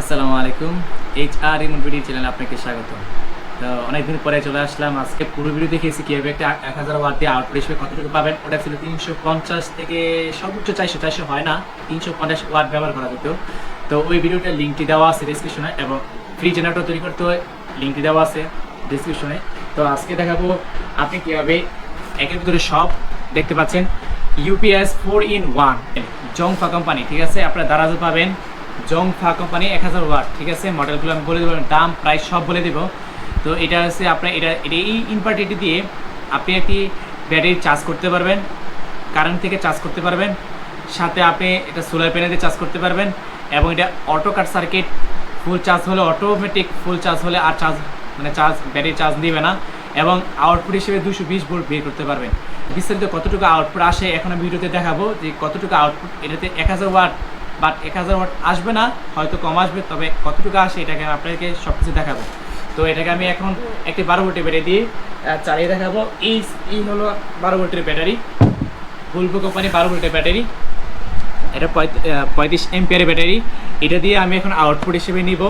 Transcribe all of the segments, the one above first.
আসসালামু আলাইকুম। H R video চ্যানেলে আপনাকে স্বাগত। তো অনেকদিন পরে চলে আসলাম। আজকে পুরো ভিডিও দেখিয়েছি কীভাবে একটা এক হাজার ওয়াট দিয়ে আউটপুট হিসেবে কতটুকু পাবেন। ওটা ছিল তিনশো পঞ্চাশ থেকে সর্বোচ্চ চারশো চারশো হয় না, তিনশো পঞ্চাশ ওয়াট ব্যবহার করা যেত। তো ওই ভিডিওটার লিঙ্কটি দেওয়া আছে ডিসক্রিপশনে এবং ফ্রি জেনারেটর তৈরি করতে হয় লিঙ্কটি দেওয়া আছে ডিসক্রিপশনে তো আজকে দেখাবো আপনি কীভাবে একের ভিতরে সব দেখতে পাচ্ছেন। ইউপিএস ফোর ইন ওয়ান জংফা কোম্পানি, ঠিক আছে? আপনারা দারাজও পাবেন। জংফা কোম্পানি এক হাজার ওয়াট, ঠিক আছে? মডেলগুলো আমি বলে দেবো, দাম, প্রাইস সব বলে দেবো। তো এটা হচ্ছে আপনার, এটা এটা এই ইনভার্টারটি দিয়ে আপনি একটি ব্যাটারি চার্জ করতে পারবেন কারেন্ট থেকে চার্জ করতে পারবেন, সাথে আপনি এটা সোলার প্যানেল চার্জ করতে পারবেন, এবং এটা auto cut circuit full charge হলে অটোমেটিক ফুল চার্জ হলে আর চার্জ মানে চার্জ ব্যাটারি চার্জ দিবে না। এবং আউটপুট হিসেবে দুশো বিশ ভোল্ট বের করতে পারবেন। বিস্তারিত কতটুকু আউটপুট আসে এখন আমি ভিডিওতে দেখাবো যে কতটুকু আউটপুট এটাতে এক হাজার ওয়াট বাট এক হাজার ওয়াট আসবে না, হয়তো কম আসবে, তবে কতটুকু আসে এটাকে আমি আপনাকে সব কিছু দেখাবো। তো এটাকে আমি এখন একটি বারো ভোল্টের ব্যাটারি দিয়ে চালিয়ে দেখাবো। এই এই হলো বারো ভোল্টের ব্যাটারি ভুলভো কোম্পানি বারো ভোল্টের ব্যাটারি এটা পঁয়ত্রিশ এমপিয়ারের ব্যাটারি এটা দিয়ে আমি এখন আউটপুট হিসেবে নিব।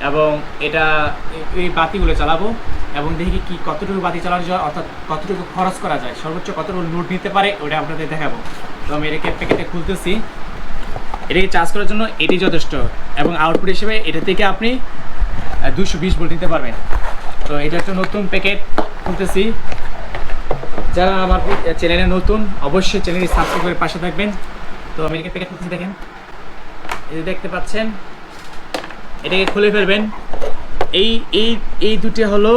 এবং এটা এই- বাতিগুলো চালাবো এবং দেখি কি কতটুকু বাতি চালানো যায়, অর্থাৎ কতটুকু খরচ করা যায়, সর্বোচ্চ কতটুকু লোড নিতে পারে, ওটা আপনাদের দেখাবো। তো আমি এটাকে প্যাকেটে খুলতেছি। এটাকে চার্জ করার জন্য এটি যথেষ্ট এবং আউটপুট হিসেবে এটা থেকে আপনি দুশো বিশ ভোল্ট নিতে পারবেন। তো এটা একটা নতুন প্যাকেট খুলতেছি। যারা আমার চ্যানেলে নতুন, অবশ্যই চ্যানেলটি সাবস্ক্রাইব করে পাশে থাকবেন। তো আমি এটাকে প্যাকেট খুলতেছি, দেখেন। যে দেখতে পাচ্ছেন এটাকে খুলে ফেলবেন। এই এই এই দুটি হলো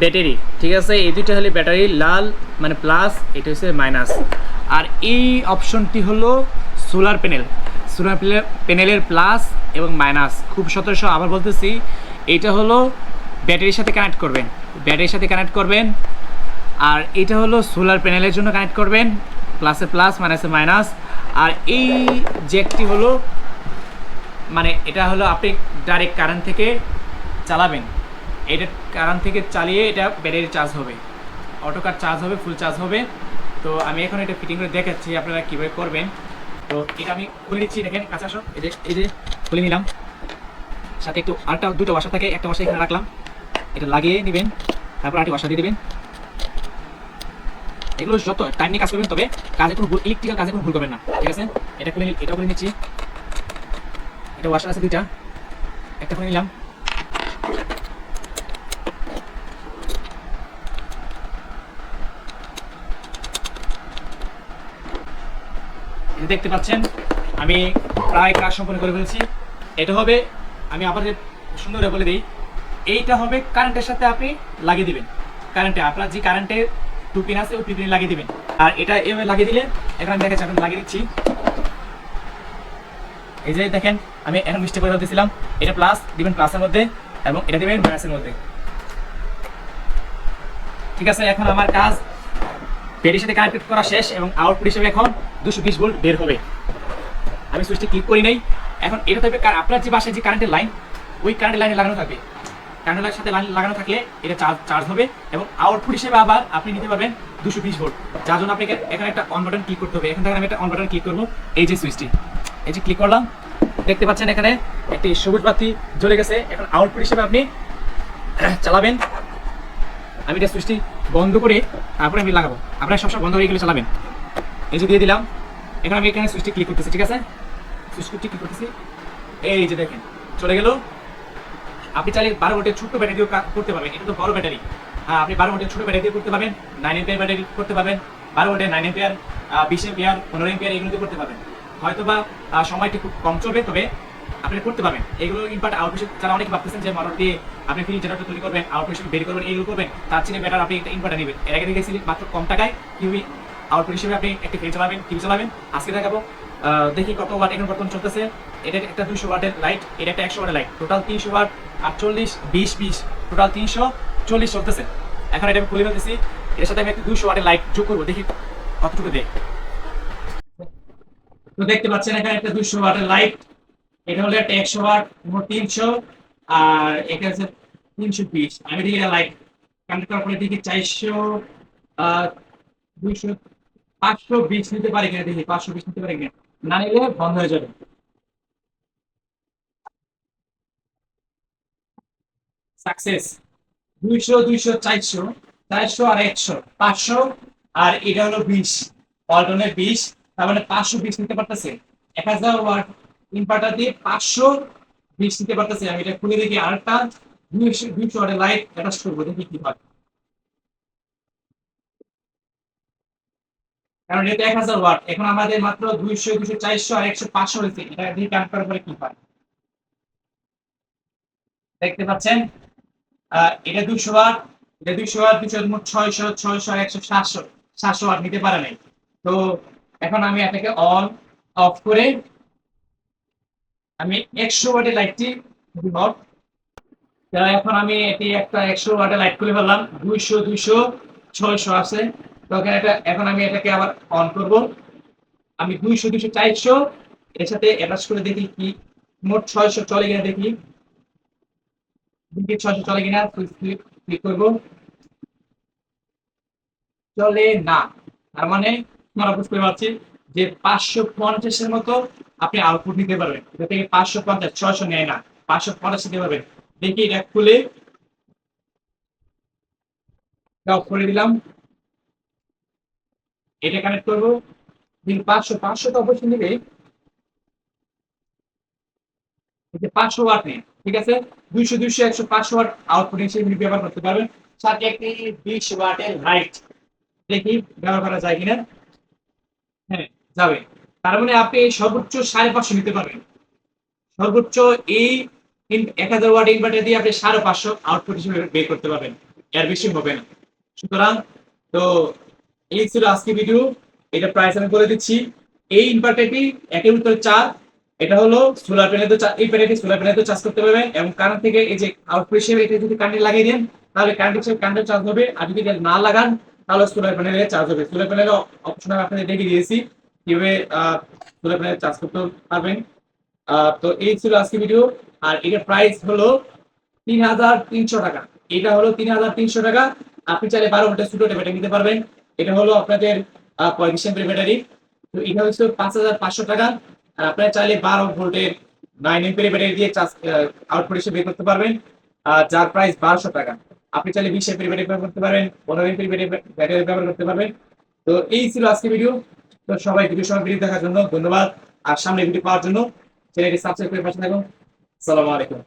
ব্যাটারি, ঠিক আছে? এই দুটি হলো ব্যাটারি, লাল মানে প্লাস এটা হচ্ছে মাইনাস আর এই অপশনটি হলো সোলার প্যানেল সোলার প্যানেলের প্লাস এবং মাইনাস খুব সতর্ক আবার বলতেছি এইটা হলো ব্যাটারির সাথে কানেক্ট করবেন। ব্যাটারির সাথে কানেক্ট করবেন, আর এটা হলো সোলার প্যানেলের জন্য কানেক্ট করবেন। প্লাসে প্লাস মাইনাসে মাইনাস আর এই জ্যাকটি হলো মানে এটা হলো আপনি ডাইরেক্ট কারেন্ট থেকে চালাবেন। এটা কারেন্ট থেকে চালিয়ে এটা ব্যাটারি চার্জ হবে। অটো কার চার্জ হবে ফুল চার্জ হবে। তো আমি এখন এটা ফিটিং করে দেখাচ্ছি আপনারা কীভাবে করবেন। তো এটা আমি খুলে নিচ্ছি, দেখেন, কাছে আসো। এই যে এই যে, খুলে নিলাম। সাথে একটু আরেকটা, দুটো বাসা থাকে, একটা বাসা এখানে রাখলাম। এটা লাগিয়ে নেবেন, তারপর আরেকটি বাসা দিয়ে দেবেন। এগুলো যত টাইম নিয়ে কাজ করবেন, তবে কাজে কোনো ইলেকট্রিক্যাল কাজে কোনো ভুল করবেন না। ঠিক আছে? এটা খুলে এটা খুলে নিচ্ছি। এটা ওয়াশার আছে দুইটা। একটা খুলে নিলাম। দেখতে পাচ্ছেন, আমি প্রায় কাজ সম্পন্ন করে ফেলেছি। এটা হবে, আমি আবার সুন্দর করে বলে দিই, এইটা হবে কারেন্টের সাথে আপনি লাগিয়ে দিবেন। কারেন্টে আপনার যে কারেন্টের টু পিন আছে, ওই টু পিন লাগিয়ে দিবেন। আর এটা এভাবে লাগিয়ে দিলে, এখন আমি দেখাচ্ছি এখন লাগিয়ে দিচ্ছি। এই যে দেখেন, আমি এখন মিস্টেক করে দিয়েছিলাম এটা প্লাস দিবেন প্লাসের মধ্যে এবং এটা দিবেন মাইনাসের মধ্যে। ঠিক আছে, এখন আমার কাজ পেটির সাথে কানেক্ট করা শেষ এবং আউটপুট হিসেবে এখন দুশো বিশ ভোল্ট বের হবে। আমি সুইচটি ক্লিক করি নাই। এখন এটা থাকবে আপনার যে বাসায় যে কারেন্টের লাইন ওই কারেন্টের লাইনে লাগানো থাকবে। কারেন্টের লাইনের সাথে লাইন লাগানো থাকলে এটা চার্জ চার্জ হবে এবং আউটপুট হিসেবে আবার আপনি নিতে পারবেন দুশো বিশ ভোল্ট যার জন্য আপনাকে এখানে একটা অন বাটন ক্লিক করতে হবে। এখান থেকে আমি একটা অন বাটন ক্লিক করব, এই যে সুইচটি এই যে ক্লিক করলাম, দেখতে পাচ্ছেন এখানে একটি সবুজ বাতি জ্বলে গেছে। এখন আউটপুট হিসেবে আপনি চালাবেন। আমি এটা সুইচটি বন্ধ করে তারপরে আমি লাগাবো। আপনারা সবসময় বন্ধ হয়ে গেলে চালাবেন। এই যে দিয়ে দিলাম। এখন আমি এখানে সুইচটি ক্লিক করতেছি, ঠিক আছে? সুইচটি ক্লিক করতেছি। এই যে দেখেন, চলে গেল। আপনি চাইলে বারো ভোল্টের ছোট্ট ব্যাটারি দিয়েও করতে পারবেন। এটা তো বড় ব্যাটারি হ্যাঁ আপনি বারো ভোল্টের ছোট ব্যাটারি দিয়ে করতে পারবেন। নাইন এম্পিয়ার ব্যাটারি করতে পারবেন। বারো ভোল্টের নাইন এম্পিয়ার বিশ এম্পিয়ার পনেরো এম্পিয়ার এগুলো করতে পারবেন। হয়তো বা সময়টি খুব কম চলবে, তবে আপনি করতে পারবেন। এগুলো ইনপার্ট আউটপুট যারা অনেকে ভাবতেছেন যে মোটর দিয়ে আপনি ফ্রি জেনারেটর তৈরি করবেন আউটপুট হিসেবে বের করবেন এইগুলো করবেন, তার চেয়ে বেটার আপনি একটা ইনভার্টার নেবেন। এর আগে দেখেছি মাত্র কম টাকায় টিভি আউটপুট হিসেবে আপনি একটি ফ্রিজ চালাবেন টিভি চালাবেন। আজকে দেখাবো দেখি কত ওয়াট এখন বর্তমান চলতেছে। এটা একটা দুশো ওয়াটের লাইট এটা একটা একশো ওয়াটের লাইট টোটাল তিনশো ওয়াট আটচল্লিশ, বিশ বিশ। টোটাল তিনশো চল্লিশ চলতেছে। এখন এটা আমি খুলে ফেলতেছি। এর সাথে আমি একটা দুশো ওয়াটের লাইট যোগ করব, দেখি কতটুকু দেয়। তো দেখতে পাচ্ছেন এখানে একটা দুইশো ওয়াটের লাইট এটা হলো একটা একশো ওয়াট, মোট তিনশো, আর এটা হচ্ছে তিনশো বিশ। আমি দেখি লাইট কানেক্ট করার পরে দেখি, চারশো দুইশো, পাঁচশো বিশ নিতে পারি কিনা দেখি, পাঁচশো বিশ নিতে পারি কিনা। না নিলে বন্ধ হয়ে যাবে। সাকসেস দুইশো দুইশো, চারশো চারশো আর একশো, পাঁচশো, আর এটা হলো বিশ অল্টনের বিশ। তার মানে পাঁচশো বিশ নিতে পারতেছে। এক হাজার ওয়াট ইনভার্টার দিয়ে পাঁচশো বিশ নিতে পারতেছে। আমি এটা খুলে দেখি, আরেকটা দুইশো ওয়াটের লাইট অ্যাটাচ করব, দেখি কি হয়। কারণ এটা এক হাজার ওয়াট, এখন আমাদের মাত্র দুইশো দুইশো চারশো আর একশো পাঁচশো হয়েছে এটা দিয়ে কানেক্ট করার পরে কি হয়? দেখতে পাচ্ছেন? এটা দুইশো ওয়াট, এটা দুইশো ওয়াট, দুইশো মোট ছয়শো ছয়শো একশো সাতশো সাতশো ওয়াট নিতে পারে নাই। তো এখন আমি এটাকে অন অফ করে আমি একশো ওয়াটের লাইটটি এখন আমি এটি একটা একশো ওয়াটের লাইট খুলে ফেললাম। দুইশো দুইশো, ছয়শো আছে। তখন এটা এখন আমি এটাকে আবার অন করব। আমি দুইশো দুইশো, চারশো এর সাথে অ্যাটাচ করে দেখি কি। মোট ছয়শো চলে কিনা দেখি। দেখি ছয়শো চলে কিনা ক্লিক করব। চলে না। তার মানে আমরা বুঝতে পারছি যে পাঁচশো পঞ্চাশের মতো আপনি আউটপুট নিতে পারবেন। এটা থেকে পাঁচশো পঞ্চাশ, ছয়শো নেয় না। পাঁচশো পঞ্চাশ নিতে পারবেন। দেখি এটা খুলে করে দিলাম। এটা কানেক্ট করব। দিন পাঁচশো পাঁচশো তো অবশ্যই নেবে পাঁচশো ওয়াট নেই, ঠিক আছে? দুইশো দুইশো, একশো, পাঁচশো ওয়াট আউটপুট হিসেবে ব্যবহার করতে পারবেন। সাথে একটি বিশ ওয়াটের লাইট দেখি ব্যবহার করা যায় কিনা। হ্যাঁ যাবে। তার মানে আপনি সর্বোচ্চ সাড়ে পাঁচশো নিতে পারবেন। সর্বোচ্চ এই এক হাজার ওয়াট ইনভার্টার দিয়ে আপনি সাড়ে পাঁচশো আউটপুট হিসেবে বের করতে পারবেন। এর বেশি হবে না। সুতরাং, তো এই ছিল আজকে ভিডিও এটা প্রাইস আমি বলে দিচ্ছি। এই ইনভার্টারটি একের ভিতরে চার। এটা হলো সোলার প্যানেল এই প্যানেলটি সোলার প্যানেল চার্জ করতে পারবেন এবং কারেন্ট থেকে এই যে আউটপুট হিসেবে এটা যদি কারেন্ট লাগিয়ে দেন, তাহলে কারেন্ট হিসেবে কারেন্ট চার্জ হবে। আর যদি না লাগান তাহলে সোলার প্যানেলে চার্জ হবে। সোলার প্যানেল অপশন আমি আপনাদের দেখিয়ে দিয়েছি। কীভাবে সোলার প্যানেল চার্জ করতে পারবেন। তো এই ছিল আজকে ভিডিও আর এটার প্রাইস হলো তিন হাজার তিনশো টাকা। এটা হলো তিন হাজার তিনশো টাকা। আপনি চাইলে বারো ভোল্টের ছোট ব্যাটারি নিতে পারবেন। এটা হলো আপনাদের পঁয়ত্রিশ এমপের ব্যাটারি তো এটা হচ্ছে পাঁচ হাজার পাঁচশো টাকা। আর আপনারা চাইলে বারো ভোল্টের নাইন এমপের ব্যাটারি দিয়ে চার্জ আউটপুট হিসেবে বের করতে পারবেন। আর যার প্রাইস বারোশো টাকা। আপনি চাইলে বিশ এমপের ব্যাটারি ব্যবহার করতে পারবেন পনেরো এমপের ব্যাটারি ব্যবহার করতে পারবেন। তো এই ছিল আজকে ভিডিও। তো সবাই ভিডিও সময় ভিডিও দেখার জন্য ধন্যবাদ। আর সামনে ভিডিও পাওয়ার জন্য চ্যানেলটি সাবস্ক্রাইব করে পাশে থাকুন। সালামু আলাইকুম।